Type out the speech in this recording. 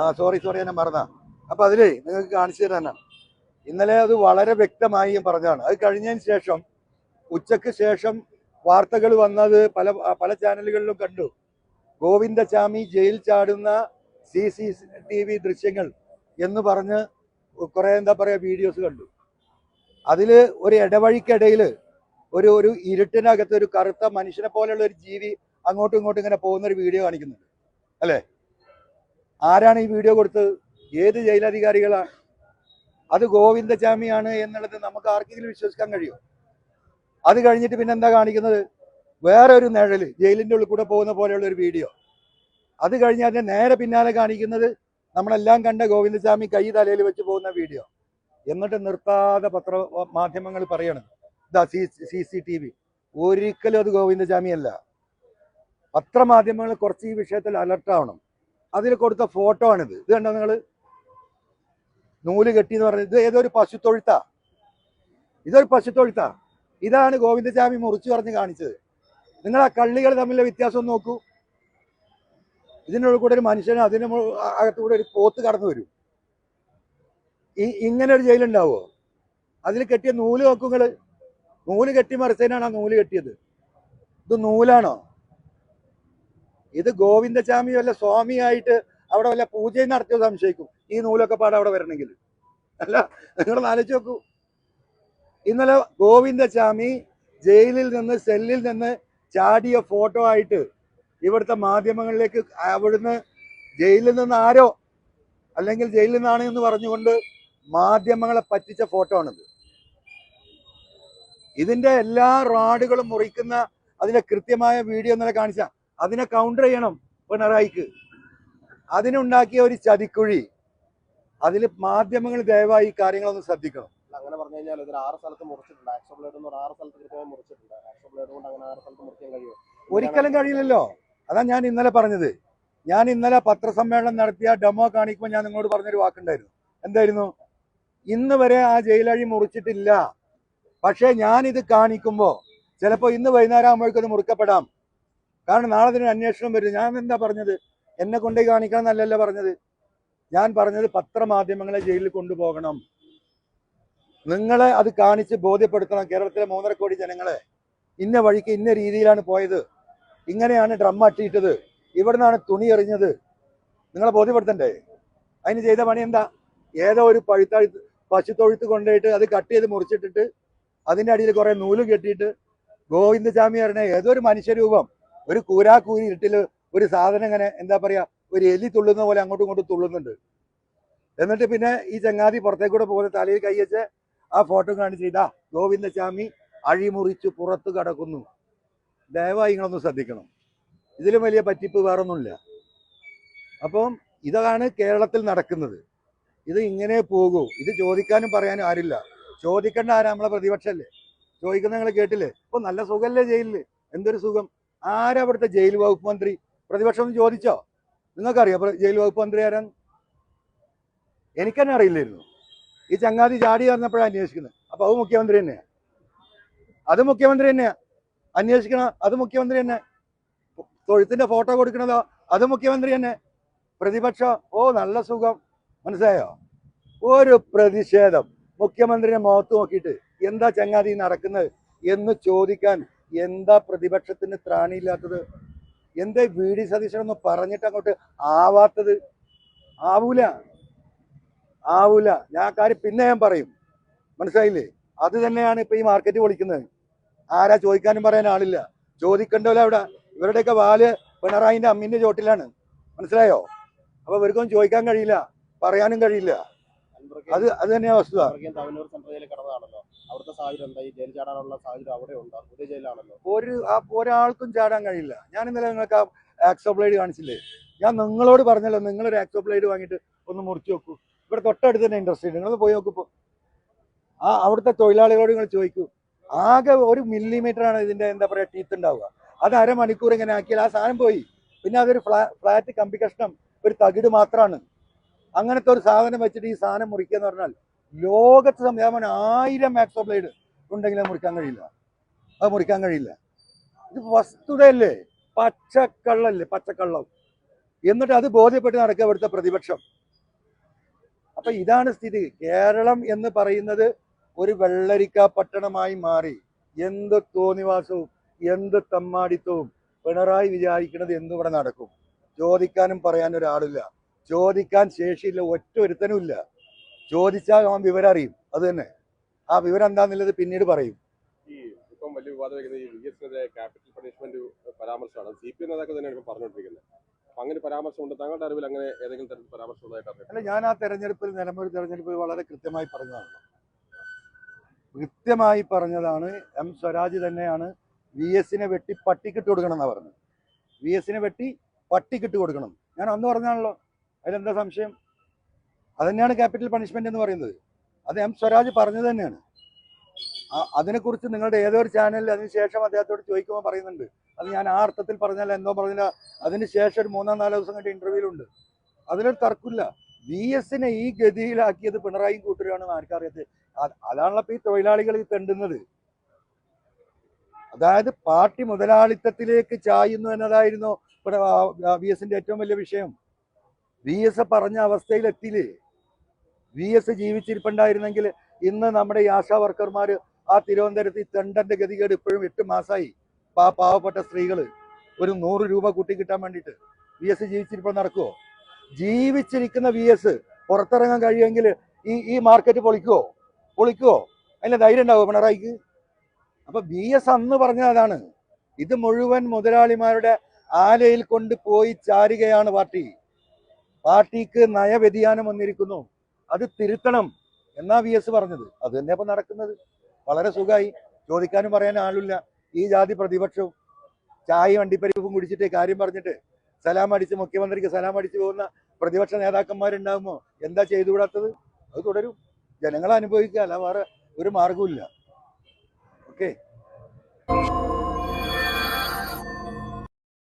ആ sorry sorry ഞാൻ മറന്ന. അപ്പൊ അതിലേ നിങ്ങൾക്ക് കാണിച്ചു തരാനാണ് ഇന്നലെ അത് വളരെ വ്യക്തമായി പറഞ്ഞതാണ്. അത് കഴിഞ്ഞതിന് ശേഷം ഉച്ചയ്ക്ക് ശേഷം വാർത്തകൾ വന്നത് പല പല ചാനലുകളിലും കണ്ടു. ഗോവിന്ദചാമി ജയിൽ ചാടുന്ന സി സി ടി വി ദൃശ്യങ്ങൾ എന്ന് പറഞ്ഞ് കുറെ എന്താ പറയാ വീഡിയോസ് കണ്ടു. അതിൽ ഒരു ഇടവഴിക്കിടയിൽ ഒരു ഒരു ഇരുട്ടിനകത്ത് ഒരു കറുത്ത മനുഷ്യനെ പോലെയുള്ള ഒരു ജീവി അങ്ങോട്ടും ഇങ്ങോട്ടും ഇങ്ങനെ പോകുന്ന ഒരു വീഡിയോ കാണിക്കുന്നുണ്ട്. അല്ലേ? ആരാണ് ഈ വീഡിയോ കൊടുത്തത്? ഏത് ജയിലധികാരികളാണ് അത് ഗോവിന്ദചാമിയാണ് എന്നുള്ളത് നമുക്ക് ആർക്കെങ്കിലും വിശ്വസിക്കാൻ കഴിയുമോ? അത് കഴിഞ്ഞിട്ട് പിന്നെ എന്താ കാണിക്കുന്നത്? വേറെ ഒരു നിഴൽ ജയിലിന്റെ ഉള്ളിൽ കൂടെ പോകുന്ന പോലെയുള്ള ഒരു വീഡിയോ. അത് കഴിഞ്ഞ് അതിന്റെ നേരെ പിന്നാലെ കാണിക്കുന്നത് നമ്മളെല്ലാം കണ്ട ഗോവിന്ദസ്വാമി കൈ തലയിൽ വെച്ച് പോകുന്ന വീഡിയോ. എന്നിട്ട് നിർത്താതെ പത്ര മാധ്യമങ്ങൾ പറയണം. ഇതാ C C C T V. ഒരിക്കലും അത് ഗോവിന്ദസ്വാമി അല്ല പത്രമാധ്യമങ്ങൾ കുറച്ച് ഈ വിഷയത്തിൽ അലർട്ട് ആവണം അതിൽ കൊടുത്ത ഫോട്ടോ ആണിത് ഇത് കണ്ടോ നിങ്ങൾ നൂൽ കെട്ടി എന്ന് പറഞ്ഞത് ഇത് ഏതൊരു പശുത്തൊഴുത്താ? ഇതൊരു പശുത്തൊഴുത്താ. ഇതാണ് ഗോവിന്ദസ്വാമി മുറിച്ചു പറഞ്ഞ് കാണിച്ചത്. നിങ്ങൾ ആ കള്ളികൾ തമ്മിലെ വ്യത്യാസം നോക്കൂ. ഇതിനുള്ള കൂടെ ഒരു മനുഷ്യന് അതിന് അകത്തുകൂടെ ഒരു പോത്ത് കടന്നു വരും. ഇങ്ങനെ ഒരു ജയിലുണ്ടാവോ? അതിൽ കെട്ടിയ നൂൽ നോക്കൂ നിങ്ങൾ. നൂൽ കെട്ടി മറിച്ചതിനാണ് ആ നൂൽ കെട്ടിയത്. ഇത് നൂലാണോ? ഇത് ഗോവിന്ദസ്വാമി വല്ല സ്വാമിയായിട്ട് അവിടെ വല്ല പൂജയും നടത്തിയോ സംശയിക്കും. ഈ നൂലൊക്കെ പാടെ അവിടെ വരണമെങ്കിൽ. അല്ല നിങ്ങൾ ആലോചിച്ച് നോക്കൂ. ഇന്നലെ ഗോവിന്ദസ്വാമി ജയിലിൽ നിന്ന് സെല്ലിൽ നിന്ന് ചാടിയ ഫോട്ടോ ആയിട്ട് ഇവിടുത്തെ മാധ്യമങ്ങളിലേക്ക് അവിടുന്ന് ജയിലിൽ നിന്ന് ആരോ അല്ലെങ്കിൽ ജയിലിൽ നിന്നാണ് എന്ന് പറഞ്ഞുകൊണ്ട് മാധ്യമങ്ങളെ പറ്റിച്ച ഫോട്ടോ ആണിത്. ഇതിന്റെ എല്ലാ റാഡുകളും മുറിക്കുന്ന അതിന്റെ കൃത്യമായ വീഡിയോ ഇന്നലെ കാണിച്ച. അതിനെ കൗണ്ടർ ചെയ്യണം പിണറായിക്ക്. അതിനുണ്ടാക്കിയ ഒരു ചതിക്കുഴി. അതിൽ മാധ്യമങ്ങൾ ദയവായി ഈ കാര്യങ്ങളൊന്ന് ശ്രദ്ധിക്കണം. അങ്ങനെ പറഞ്ഞു കഴിഞ്ഞാൽ ഇതിൽ ആറ് സ്ഥലത്ത് മുറിച്ചിട്ടുണ്ട്. ആക്സോ ബ്ലേഡ് എന്ന് ആറ് സ്ഥലത്ത് കൃത്യമായി മുറിച്ചിട്ടുണ്ട്. ആക്സോ ബ്ലേഡ് കൊണ്ട് അങ്ങനെ ആറ് സ്ഥലത്ത് മുറിക്കാൻ കഴിയുമോ ഒരിക്കലും കഴിയില്ലല്ലോ. അതാ ഞാൻ ഇന്നലെ പറഞ്ഞത്. ഞാൻ ഇന്നലെ പത്രസമ്മേളനം നടത്തിയ ഡെമോ കാണിക്കുമ്പോൾ ഞാൻ നിങ്ങളോട് പറഞ്ഞൊരു വാക്കുണ്ടായിരുന്നു. എന്തായിരുന്നു? ഇന്ന് വരെ ആ ജയിലഴി മുറിച്ചിട്ടില്ല. പക്ഷേ ഞാൻ ഇത് കാണിക്കുമ്പോൾ ചിലപ്പോൾ ഇന്ന് വൈകുന്നേരം ആകുമ്പോഴേക്കും അത് മുറിക്കപ്പെടാം. കാരണം നാളെ ഇതിന് അന്വേഷണം വരും. ഞാൻ എന്താ പറഞ്ഞത്? എന്നെ കൊണ്ടേ കാണിക്കണം എന്നല്ലല്ലോ പറഞ്ഞത്. ഞാൻ പറഞ്ഞത് പത്രമാധ്യമങ്ങളെ ജയിലിൽ കൊണ്ടുപോകണം. നിങ്ങളെ അത് കാണിച്ച് ബോധ്യപ്പെടുത്തണം കേരളത്തിലെ മൂന്നര കോടി ജനങ്ങളെ. ഇന്ന വഴിക്ക് ഇന്ന രീതിയിലാണ് പോയത്. ഇങ്ങനെയാണ് ഡ്രം അട്ടിയിട്ടത് ഇവിടുന്നാണ് തുണി എറിഞ്ഞത്. നിങ്ങളെ ബോധ്യപ്പെടുത്തണ്ടേ? അതിന് ചെയ്ത പണി എന്താ? ഏതോ ഒരു പഴുത്ത പശുത്തൊഴുത്ത് കൊണ്ടുപോയിട്ട് അത് കട്ട് ചെയ്ത് മുറിച്ചിട്ടിട്ട് അതിന്റെ അടിയിൽ കുറേ നൂൽ കെട്ടിയിട്ട് ഗോവിന്ദസ്വാമി പറഞ്ഞ ഏതോ ഒരു മനുഷ്യരൂപം ഒരു കൂരാക്കൂരി ഇട്ടിൽ ഒരു സാധനം ഇങ്ങനെ എന്താ പറയാ ഒരു എലി തുള്ളുന്ന പോലെ അങ്ങോട്ടും ഇങ്ങോട്ടും തുള്ളുന്നുണ്ട്. എന്നിട്ട് പിന്നെ ഈ ചങ്ങാതി പുറത്തേക്കൂടെ പോകുന്ന തലയിൽ കൈവച്ച് ആ ഫോട്ടോ കാണിച്ച് ഇതാ ഗോവിന്ദസ്വാമി അഴിമുറിച്ച് പുറത്ത് കടക്കുന്നു. ദയവായി നിങ്ങളൊന്ന് ശ്രദ്ധിക്കണം. ഇതിലും വലിയ പറ്റിപ്പ് വേറൊന്നുമില്ല. അപ്പം ഇതാണ് കേരളത്തിൽ നടക്കുന്നത്. ഇത് ഇങ്ങനെ പോകൂ. ഇത് ചോദിക്കാനും പറയാനും ആരില്ല. ചോദിക്കേണ്ട ആരാ നമ്മളെ പ്രതിപക്ഷല്ലേ? ചോദിക്കുന്ന നിങ്ങൾ കേട്ടില്ലേ? ഇപ്പൊ നല്ല സുഖമല്ലേ ജയിലിൽ. എന്തൊരു സുഖം? ആരാ ഇവിടുത്തെ ജയിൽ വകുപ്പ് മന്ത്രി? പ്രതിപക്ഷം ഒന്ന് ചോദിച്ചോ? നിങ്ങൾക്കറിയാം ജയിൽ വകുപ്പ് മന്ത്രി ആരാന്ന്? എനിക്കെന്നെ അറിയില്ലായിരുന്നു. ഈ ചങ്ങാതി ചാടി പറഞ്ഞപ്പോഴാണ് അന്വേഷിക്കുന്നത്. അപ്പൊ അത് മുഖ്യമന്ത്രി തന്നെയാ. അത് മുഖ്യമന്ത്രി തന്നെയാ. അന്വേഷിക്കണ അത് മുഖ്യമന്ത്രി തന്നെ. തൊഴുത്തിന്റെ ഫോട്ടോ കൊടുക്കണതോ? അത് മുഖ്യമന്ത്രി തന്നെ. പ്രതിപക്ഷം ഓ നല്ല സുഖം. മനസ്സിലായോ? ഒരു പ്രതിഷേധം മുഖ്യമന്ത്രിയെ മുഖത്ത് നോക്കിയിട്ട് എന്താ ചങ്ങാതി നടക്കുന്നത് എന്ന് ചോദിക്കാൻ എന്താ പ്രതിപക്ഷത്തിന് ത്രാണിയില്ലാത്തത്? എന്തേ വി ഡി സതീശൻ ഒന്ന് പറഞ്ഞിട്ട് അങ്ങോട്ട് ആവാത്തത്? ആവൂല. ആവൂല. ഞാൻ കാര്യം പിന്നെ ഞാൻ പറയും. മനസ്സിലായില്ലേ? അത് തന്നെയാണ് ഇപ്പൊ ഈ മാർക്കറ്റ് പൊളിക്കുന്നത്. ആരാ ചോദിക്കാനും പറയാൻ ആളില്ല. ചോദിക്കണ്ടല്ലോ അവിടെ? ഇവരുടെയൊക്കെ വാൽ പിണറായിന്റെ അമ്മിന്റെ ചോട്ടിലാണ്. മനസ്സിലായോ? അപ്പൊ ഇവർക്കൊന്നും ചോദിക്കാൻ കഴിയില്ല. പറയാനും കഴിയില്ല. അത് അത് തന്നെയാ വസ്തുത. അവിടുത്തെ സാഹചര്യം എന്താ? ഈ ജയിൽ ചാടാനുള്ള സാഹചര്യം അവിടെ ഉണ്ട്? പുതിയ ജയിലാണല്ലോ. ഒരു ആ ഒരാൾക്കും ചാടാൻ കഴിയില്ല. ഞാൻ ഇന്നലെ നിങ്ങൾക്ക് ആ കാണിച്ചില്ലേ? ഞാൻ നിങ്ങളോട് പറഞ്ഞല്ലോ നിങ്ങളൊരു ആക്സോ ബ്ലേഡ് വാങ്ങിയിട്ട് ഒന്ന് മുറിച്ച് നോക്കൂ ഇവിടെ തൊട്ടടുത്ത് തന്നെ ഇൻഡസ്ട്രി നിങ്ങൾ പോയി നോക്കൂ ആ അവിടുത്തെ തൊഴിലാളികളോട് നിങ്ങൾ ചോദിക്കൂ. ആകെ ഒരു മില്ലിമീറ്റർ ആണ് ഇതിന്റെ എന്താ പറയാ ടീത്ത് ഉണ്ടാവുക. അത് അരമണിക്കൂർ ഇങ്ങനെ ആക്കിയാൽ ആ സാധനം പോയി. പിന്നെ അതൊരു ഫ്ലാ ഫ്ലാറ്റ് കമ്പി കഷ്ണം ഒരു തകിട് മാത്രമാണ് അങ്ങനത്തെ ഒരു സാധനം വെച്ചിട്ട് ഈ സാധനം മുറിക്കുക എന്ന് പറഞ്ഞാൽ ലോകത്ത് സംവിധാനം ആയിരം മാക്സോ ബ്ലേഡ് ഉണ്ടെങ്കിൽ അത് മുറിക്കാൻ കഴിയില്ല. അത് മുറിക്കാൻ കഴിയില്ല. ഇത് വസ്തുതയല്ലേ? പച്ചക്കള്ളല്ലേ? പച്ചക്കള്ളം. എന്നിട്ട് അത് ബോധ്യപ്പെട്ട് നടക്കുക ഇവിടുത്തെ പ്രതിപക്ഷം. അപ്പൊ ഇതാണ് സ്ഥിതി. കേരളം എന്ന് പറയുന്നത് ഒരു വെള്ളരിക്ക പട്ടണമായി മാറി. എന്ത് തോന്നിവാസവും എന്ത് തമ്മാടിത്തവും പിണറായി വിചാരിക്കുന്നത് എന്നിവിടെ നടക്കും? ചോദിക്കാനും പറയാനൊരാളില്ല. ചോദിക്കാൻ ശേഷിയില്ല ഒറ്റ ഒരുത്തനും ചോദിച്ചാൽ അവൻ വിവരം അറിയും അത് തന്നെ. ആ വിവരം എന്താന്നുള്ളത് പിന്നീട് പറയും. ഇപ്പം വലിയ വിവാദം ഈ വി എസിനെതിരെ ക്യാപിറ്റൽ പണിഷ്മെന്റ് പരാമർശമാണ്. സി പി എം നേതാക്കൾ തന്നെയാണ് ഇപ്പം പറഞ്ഞുകൊണ്ടിരിക്കുന്നത്. അപ്പൊ അങ്ങനെ പരാമർശമുണ്ട്. താങ്കളുടെ അറിവിൽ അങ്ങനെ ഏതെങ്കിലും തരത്തിൽ അല്ല ഞാൻ ആ തെരഞ്ഞെടുപ്പിൽ നിലമ്പൂർ തെരഞ്ഞെടുപ്പിൽ വളരെ കൃത്യമായി പറഞ്ഞതാണ്. കൃത്യമായി പറഞ്ഞതാണ് എം സ്വരാജ് തന്നെയാണ് വി എസിനെ വെട്ടി പട്ടിക്കിട്ട് കൊടുക്കണം എന്നാ പറഞ്ഞത്. വി എസിനെ വെട്ടി പട്ടിക്കിട്ട് കൊടുക്കണം. ഞാൻ അന്ന് പറഞ്ഞാണല്ലോ അതിലെന്താ സംശയം? അതന്നെയാണ് ക്യാപിറ്റൽ പണിഷ്മെന്റ് എന്ന് പറയുന്നത്. അത് എം സ്വരാജ് പറഞ്ഞത് തന്നെയാണ്. അതിനെക്കുറിച്ച് നിങ്ങളുടെ ഏതൊരു ചാനലിൽ അതിനുശേഷം അദ്ദേഹത്തോട് ചോദിക്കുമ്പോൾ പറയുന്നുണ്ട്. അത് ഞാൻ ആ അർത്ഥത്തിൽ പറഞ്ഞാൽ എന്തോ പറഞ്ഞില്ല അതിനുശേഷം ഒരു മൂന്നോ നാലോ ദിവസം കണ്ടി ഇന്റർവ്യൂലുണ്ട് അതിലൊരു തർക്കമില്ല. വി എസിനെ ഈ ഗതിയിലാക്കിയത് പിണറായി കൂട്ടരുമാണ് ആർക്കറിയാത്തത് അത് അതാണല്ലോ ഈ തൊഴിലാളികൾ ഈ തെണ്ടുന്നത്. അതായത് പാർട്ടി മുതലാളിത്തത്തിലേക്ക് ചായുന്നു എന്നതായിരുന്നു വി എസിന്റെ ഏറ്റവും വലിയ വിഷയം. വി എസ് പറഞ്ഞ അവസ്ഥയിൽ എത്തിയില്ലേ വി എസ് ജീവിച്ചിരിപ്പുണ്ടായിരുന്നെങ്കിൽ ഇന്ന് നമ്മുടെ ഈ ആശാ വർക്കർമാർ ആ തിരുവനന്തപുരത്ത് തെണ്ടന്റെ ഗതികേട് ഇപ്പോഴും എട്ട് മാസമായി. പാ പാവപ്പെട്ട സ്ത്രീകൾ ഒരു നൂറ് രൂപ കൂട്ടി കിട്ടാൻ വേണ്ടിയിട്ട് വി എസ് ജീവിച്ചിരിപ്പോൾ നടക്കുമോ ജീവിച്ചിരിക്കുന്ന വി എസ് പുറത്തിറങ്ങാൻ കഴിയുമെങ്കിൽ ഈ ഈ മാർക്കറ്റ് പൊളിക്കുമോ പൊളിക്കുമോ അതിന്റെ ധൈര്യം ഉണ്ടാവുമോ പിണറായിക്ക്? അപ്പൊ ബി എസ് അന്ന് പറഞ്ഞത് അതാണ്. ഇത് മുഴുവൻ മുതലാളിമാരുടെ ആലയിൽ കൊണ്ട് പോയി ചാരുകയാണ് പാർട്ടി. പാർട്ടിക്ക് നയവ്യതിയാനം വന്നിരിക്കുന്നു. അത് തിരുത്തണം എന്നാ വി എസ് പറഞ്ഞത്. അത് തന്നെ അപ്പൊ നടക്കുന്നത്. വളരെ സുഖമായി ചോദിക്കാനും പറയാനും ആളില്ല. ഈ ജാതി പ്രതിപക്ഷവും ചായ വണ്ടിപ്പരിപ്പും കുടിച്ചിട്ട് കാര്യം പറഞ്ഞിട്ട് സലാം അടിച്ച് മുഖ്യമന്ത്രിക്ക് സലാം അടിച്ച് പോകുന്ന പ്രതിപക്ഷ നേതാക്കന്മാരുണ്ടാകുമോ എന്താ ചെയ്തുകൂടാത്തത്? അത് തുടരും. ജനങ്ങൾ അനുഭവിക്കുക. അല്ല വേറെ ഒരു മാർഗവും ഓക്കെ